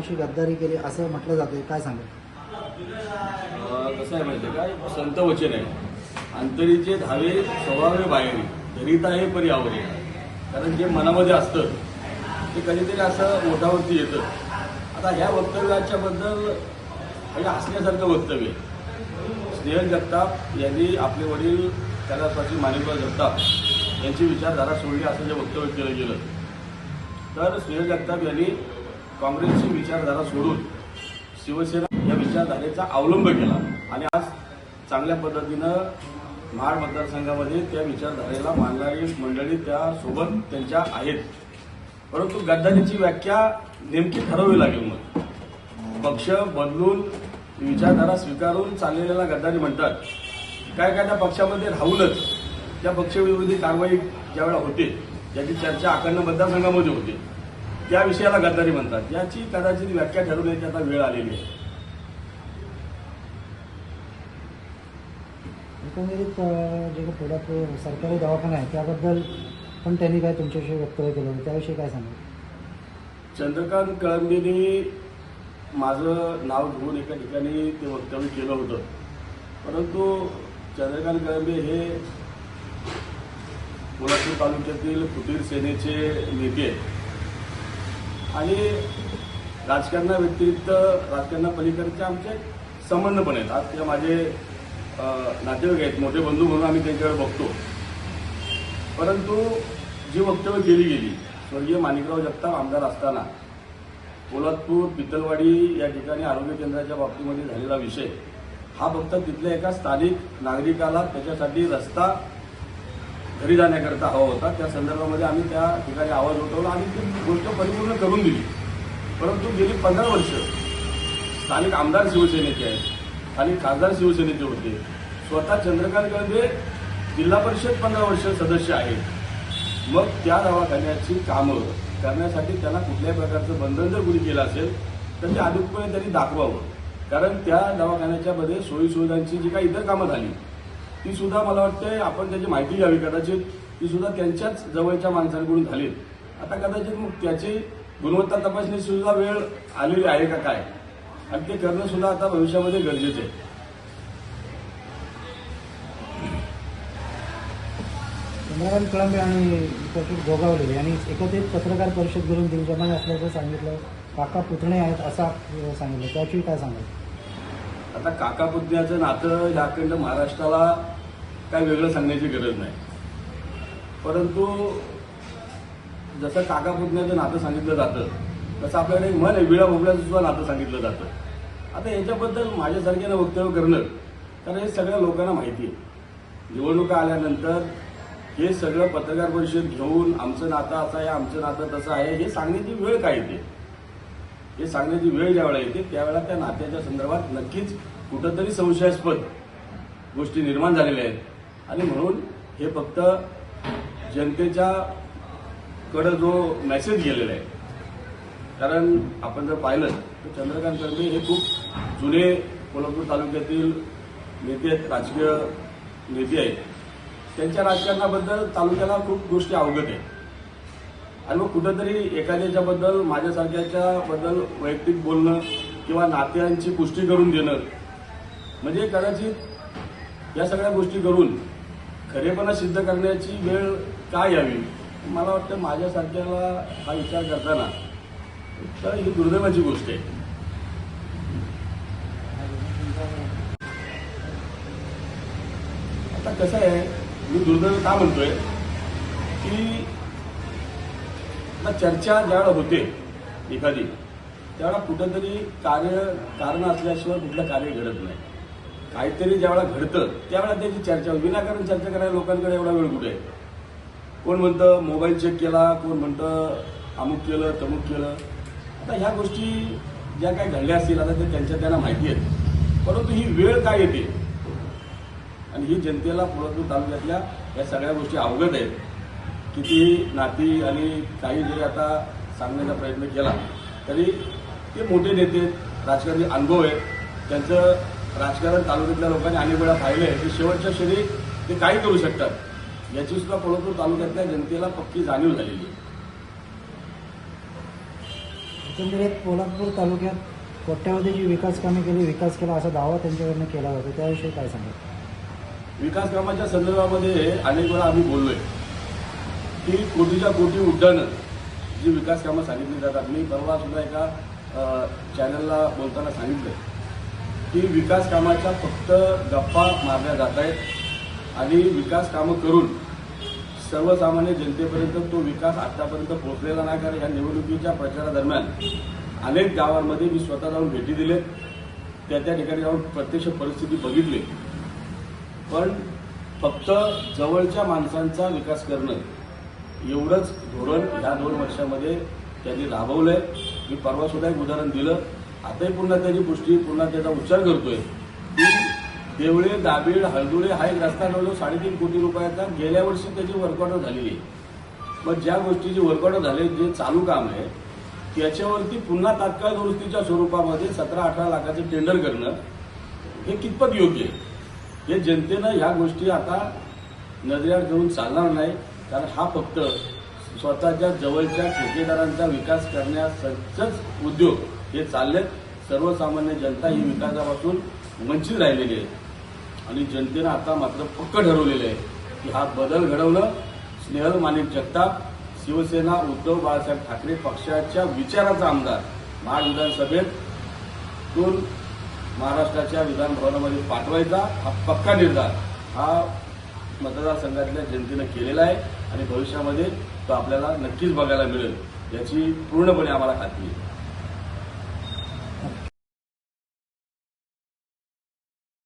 लोकांशी गद्दारी केली असं म्हटलं जातं काय सांगा? कसं आहे माहिती आहे संत वचन आहे. अंतरीचे धावे स्वभावे बाहेरी. धरीत आहे परी आवरी कारण जे मनामध्ये असतं ते कधीतरी असं मोठावरती येतं. आता ह्या वक्तव्याच्या बद्दल म्हणजे हसण्यासारखं वक्तव्य स्नेहल जगताप यांनी आपले वडील त्याला कैलासवासी माणिकराव जगताप यांची विचारधारा सोडली असं जे वक्तव्य केलं गेलं. तर स्नेहल जगताप यांनी काँग्रेसची विचारधारा सोडून शिवसेना या विचारधारेचा अवलंब केला. आणि आज चांगल्या पद्धतीनं महाड मतदारसंघामध्ये त्या विचारधारेला मानणारी मंडळी त्या सोबत त्यांच्या आहेत. परंतु गद्दारीची व्याख्या नेमकी ठरवावी लागेल मग. पक्ष बदलून विचारधारा स्वीकारून चाललेल्याला गद्दारी म्हणतात. काय काय त्या पक्षामध्ये राहूनच त्या पक्षविरोधी कारवाई ज्यावेळेला होते ज्याची चर्चा अखंड मतदारसंघामध्ये होते. त्या विषयाला गद्दारी म्हणतात. याची कदाचित व्याख्या ठरवण्याची आता वेळ आलेली आहे. एकंदरीत जे काही पुण्यात सरकारी दवाखाना आहे त्याबद्दल पण त्यांनी काय तुमच्याशी वक्तव्य केलं होतं? त्याविषयी काय सांगा चंद्रकांत कळंबेनी माझं नाव घेऊन एका ठिकाणी ते वक्तव्य केलं होतं. परंतु चंद्रकांत कळंबे हे कोल्हापूर तालुक्यातील फुटीर सेनेचे नेते आहेत आणि राजकारणाव्यतिरिक्त राजकारणापलीकडचे आमचे संबंध पण आहेत. आज ते माझे नातेवाईक आहेत मोठे बंधू म्हणून आम्ही त्यांच्याकडे बघतो. परंतु जी वक्तव्य केली गेली स्वर्गीय माणिकराव जगताप आमदार असताना पोलादपूर पितलवाडी या ठिकाणी आरोग्य केंद्राच्या बाबतीमध्ये झालेला विषय हा फक्त तिथल्या एका स्थानिक नागरिकाला त्याच्यासाठी रस्ता घरी जाण्याकरता हवा होता. त्या संदर्भामध्ये आम्ही त्या ठिकाणी आवाज उठवला आणि ती गोष्ट परिपूर्ण करून दिली. परंतु गेली पंधरा वर्ष स्थानिक आमदार शिवसेनेचे आहेत स्थानिक खासदार शिवसेनेचे होते. स्वतः चंद्रकांत गळदे जिल्हा परिषद पंधरा वर्ष सदस्य आहेत. मग त्या दवाखान्याची कामं करण्यासाठी त्यांना कुठल्याही प्रकारचं बंधन जर कुणी केलं असेल तर ते अधिकपणे त्यांनी दाखवावं. कारण त्या दवाखान्याच्यामध्ये सोयीसुविधांची जी काही इतर कामं झाली ती सुद्धा मला वाटते आपण त्याची माहिती घ्यावी कदाचित. ती सुद्धा त्यांच्याच जवळच्या माणसांकडून झाली. आता कदाचित मग त्याची गुणवत्ता तपासणी सुद्धा वेळ आलेली आहे का काय? आणि ते करणं सुद्धा आता भविष्यामध्ये गरजेचं आहे. चंद्रकांत कळंबे आणि प्रफुल्ल गोगावले यांनी एकत्रित पत्रकार परिषद घेऊन दिलजमान असल्याचं सांगितलं. काका पुतणे आहेत असा सांगितलं. त्याविषयी काय सांगाल? आता काका पुतण्याचं नातं झारखंड महाराष्ट्राला काय वेगळं सांगण्याची गरज नाही. परंतु जसं काका पुतण्याचं नातं सांगितलं जातं तसं आपल्याकडे मन आहे विळा भोपळ्याचं सुद्धा नातं सांगितलं जातं. आता याच्याबद्दल माझ्यासारख्यानं वक्तव्य करणं तर हे सगळ्या लोकांना माहिती आहे. निवडणुका आल्यानंतर हे सगळं पत्रकार परिषद घेऊन आमचं नातं असं आहे आमचं नातं तसं आहे हे सांगण्याची वेळ काय येते हे सांगण्याची वेळ ज्यावेळेला येते त्यावेळेला त्या नात्याच्या संदर्भात नक्कीच कुठंतरी संशयास्पद गोष्टी निर्माण झालेल्या आहेत. आणि म्हणून हे फक्त जनतेच्या कडं जो मेसेज गेलेला आहे कारण आपण जर पाहिलं तर चंद्रकांत कर्मे हे खूप जुने कोल्हापूर तालुक्यातील नेते आहेत राजकीय नेते आहेत. त्यांच्या राजकारणाबद्दल तालुक्याला खूप गोष्टी अवगत आहेत. आणि मग कुठंतरी एखाद्याच्या बद्दल माझ्यासारख्याच्या बद्दल वैयक्तिक बोलणं किंवा नात्यांची पुष्टी करून देणं. म्हणजे कदाचित या सगळ्या गोष्टी करून खरेपणा सिद्ध करण्याची वेळ काय यावी? मला वाटतं माझ्यासारख्याला हा विचार करताना तर ही दुर्दैवाची गोष्ट आहे. आता कसं आहे मी दुर्दैव का म्हणतोय? की आता चर्चा ज्यावेळेला होते एखादी त्यावेळेला कुठंतरी कार्य कारण असल्याशिवाय कुठलं कार्य घडत नाही. काहीतरी ज्यावेळेला घडतं त्यावेळेला त्याची चर्चा विनाकारण चर्चा करायला लोकांकडे एवढा वेळ कुठे आहे? कोण म्हणतं मोबाईल चेक केला कोण म्हणतं अमुक केलं तमुक केलं? आता ह्या गोष्टी ज्या काही घडल्या असतील आता ते त्यांच्या त्यांना माहिती आहेत. परंतु ही वेळ काय येते? आणि ही जनतेला पुरातूर तालुक्यातल्या या सगळ्या गोष्टी अवगत आहेत. कितीही नाती आणि काही जरी आता सांगण्याचा प्रयत्न केला तरी ते मोठे नेते आहेत, राजकारणी अनुभव आहे त्यांचं राजकारण तालुक्यातल्या लोकांनी अनेक वेळा पाहिलं आहे की शेवटच्या क्षणी ते काही करू शकतात. याची सुद्धा कोल्हापूर तालुक्यातल्या जनतेला पक्की जाणीव झालेली आहे. एकंदरीत पोलादपूर तालुक्यात कोट्यावधीची विकास कामे केली विकास केला असा दावा त्यांच्याकडनं केला जातो. त्याविषयी काय सांगा विकास कामाच्या संदर्भामध्ये अनेक वेळा आम्ही बोललोय. ही कोटीच्या कोटी उड्डाणं. जी विकास कामं सांगितली जातात. मी परवा सुद्धा एका चॅनलला बोलताना सांगितलं. की विकास कामाच्या फक्त गप्पा मारल्या जात आहेत. आणि विकास कामं करून सर्वसामान्य जनतेपर्यंत तो विकास आतापर्यंत पोहोचलेला नाही. कारण या निवडणुकीच्या प्रचारादरम्यान अनेक गावांमध्ये मी स्वतः जाऊन भेटी दिले. त्या त्या ठिकाणी जाऊन प्रत्यक्ष परिस्थिती बघितली. पण फक्त जवळच्या माणसांचा विकास करणं एवढंच धोरण ह्या दोन वर्षामध्ये त्यांनी राबवलंय. मी परवा सुद्धा एक उदाहरण दिलं. आताही पुन्हा त्याची गोष्टी पुन्हा त्याचा उच्चार करतोय. की देवळे दाबीड हळदुळे हा एक रस्ता जवळजवळ साडेतीन कोटी रुपयाचा गेल्या वर्षी त्याची वर्कआउट झालेली आहे. मग ज्या गोष्टीची वर्कआउट झाले जे चालू काम आहे त्याच्यावरती पुन्हा तात्काळ दुरुस्तीच्या स्वरूपामध्ये सतरा अठरा लाखाचं टेंडर करणं हे कितपत योग्य आहे? हे जनतेनं ह्या गोष्टी आता नजरेआड घेऊन चालणार नाही. कारण हा फक्त स्वतःच्या जवळच्या ठेकेदारांचा विकास करण्यासच उद्योग हे चाललेत. सर्वसामान्य जनता ही विकासापासून वंचित राहिलेली आहे. आणि जनतेनं आता मात्र पक्क ठरवलेलं आहे की हा बदल घडवणं स्नेहल माणिक जगताप शिवसेना उद्धव बाळासाहेब ठाकरे पक्षाच्या विचाराचा आमदार महाड विधानसभेतून महाराष्ट्राच्या विधानभवनामध्ये पाठवायचा हा पक्का निर्धार. हा मतदारसंघातल्या जनतेनं केलेला आहे आणि भविष्यामध्ये तो आपल्याला नक्कीच बघायला मिळेल याची पूर्णपणे आम्हाला खात्री आहे.